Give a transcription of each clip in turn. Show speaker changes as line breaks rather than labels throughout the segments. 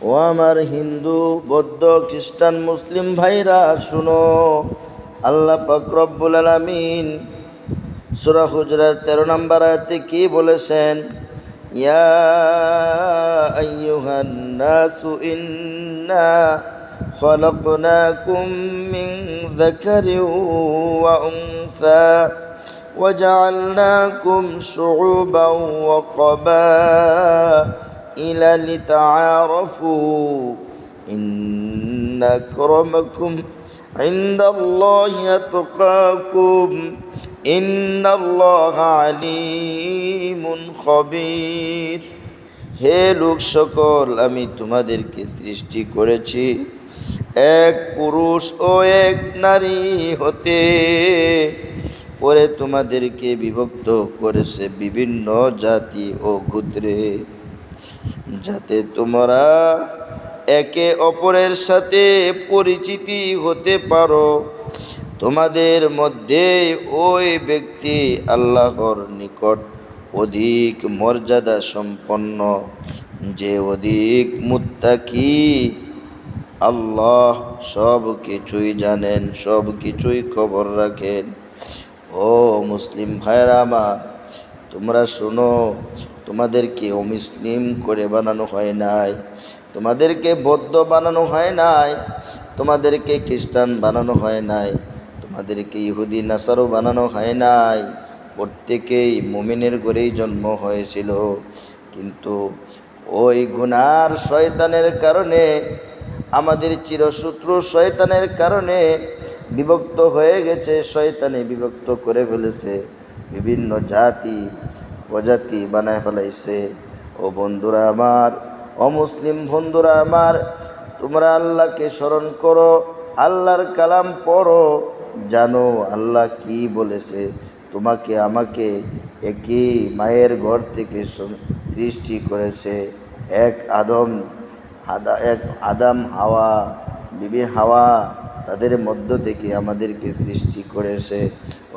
ও আমার হিন্দু বৌদ্ধ খ্রিস্টান মুসলিম ভাইরা শুনো আল্লাহ পাক রব্বুল আলামিন সূরা হুজরাত 13 নম্বর আয়াতে কি বলেছেন ইয়া আইয়ুহান নাসু ইন্না خلقناكم من ذكر وأنثى وجعلناكم شعوبا وقبائل لتعارفوا إن أكرمكم عند الله أتقاكم إن الله عليم خبير হে লোক সকল আমি তোমাদেরকে সৃষ্টি করেছি এক পুরুষ ও এক নারী হতে পরে তোমাদেরকে বিভক্ত করেছে বিভিন্ন জাতি ও ক্ষুদ্রে যাতে তোমরা একে অপরের সাথে পরিচিতি হতে পারো। তোমাদের মধ্যে ওই ব্যক্তি আল্লাহর নিকট অধিক মর্যাদা সম্পন্ন, যে অধিক মুত্তাকি। আল্লাহ সব কিছুই জানেন, সব কিছুই খবর রাখেন। ও মুসলিম ভাইরা আমার, তোমরা শোনো তোমাদেরকে অমুসলিম করে বানানো হয় নাই, তোমাদেরকে বৌদ্ধ বানানো হয় নাই, তোমাদেরকে খ্রিস্টান বানানো হয় নাই, তোমাদেরকে ইহুদি, নাসারও বানানো হয় নাই। প্রত্যেকেই মুমিনের ঘরেই জন্ম হয়েছিল। কিন্তু ওই গুনার শয়তানের কারণে, আমাদের চিরশত্রু শয়তানের কারণে বিভক্ত হয়ে গেছে, শয়তানে বিভক্ত করে ফেলেছে। বিভিন্ন জাতি প্রজাতি বানায় ফেলাইছে। ও বন্ধুরা আমার অমুসলিম বন্ধুরা আমার, তোমরা আল্লাহকে স্মরণ করো, আল্লাহর কালাম পড়ো, জানো আল্লাহ কি বলেছে। তোমাকে আমাকে একই মায়ের ঘর থেকে সৃষ্টি করেছে। এক আদম আদা এক আদাম হাওয়া, বিবি হাওয়া তাদের মধ্য থেকে আমাদেরকে সৃষ্টি করেছে।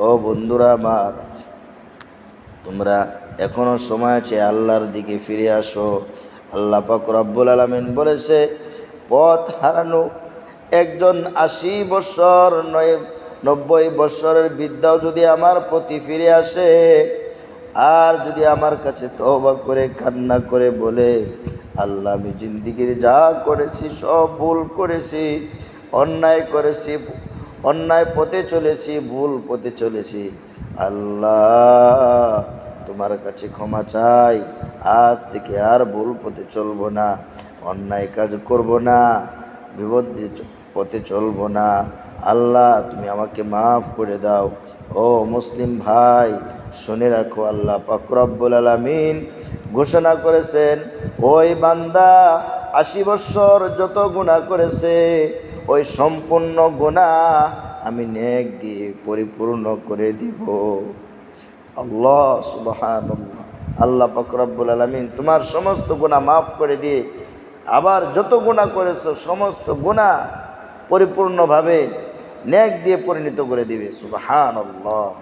ও বন্ধুরা আমার, তোমরা এখনও সময় আছে আল্লাহর দিকে ফিরে আসো। আল্লাহ পাক রব্বুল আলমিন বলেছে, পথ হারানো একজন আশি বছর নয়, নব্বই বছরের বিদ্যাও যদি আমার প্রতি ফিরে আসে, আর যদি আমার কাছে তবা করে, কান্না করে বলে, আল্লাহ আমি জিন্দিগির যা করেছি, সব ভুল করেছি, অন্যায় করেছি অন্যায় পথে চলেছি, ভুল পথে চলেছি। আল্লাহ, তোমার কাছে ক্ষমা চাই। আজ থেকে আর ভুল পথে চলবো না, অন্যায় কাজ করব না, বিপদ পথে চলবো না। আল্লাহ, তুমি আমাকে মাফ করে দাও। ও মুসলিম ভাই, শুনে রাখো, আল্লাহ পাকরব্বুল আলমিন ঘোষণা করেছেন, ওই বান্দা আশি বৎসর যত গুণা করেছে ওই সম্পূর্ণ গোনা আমি নেক দিয়ে পরিপূর্ণ করে দিব। আল্লাহ সুবাহান আল্লাহ ফকরাবুল আলমিন তোমার সমস্ত গুণা মাফ করে দিয়ে আবার যত গুণা করেছ সমস্ত গুণা পরিপূর্ণভাবে ন্যাক দিয়ে পরিণত করে দিবে। সুবাহান আল্লাহ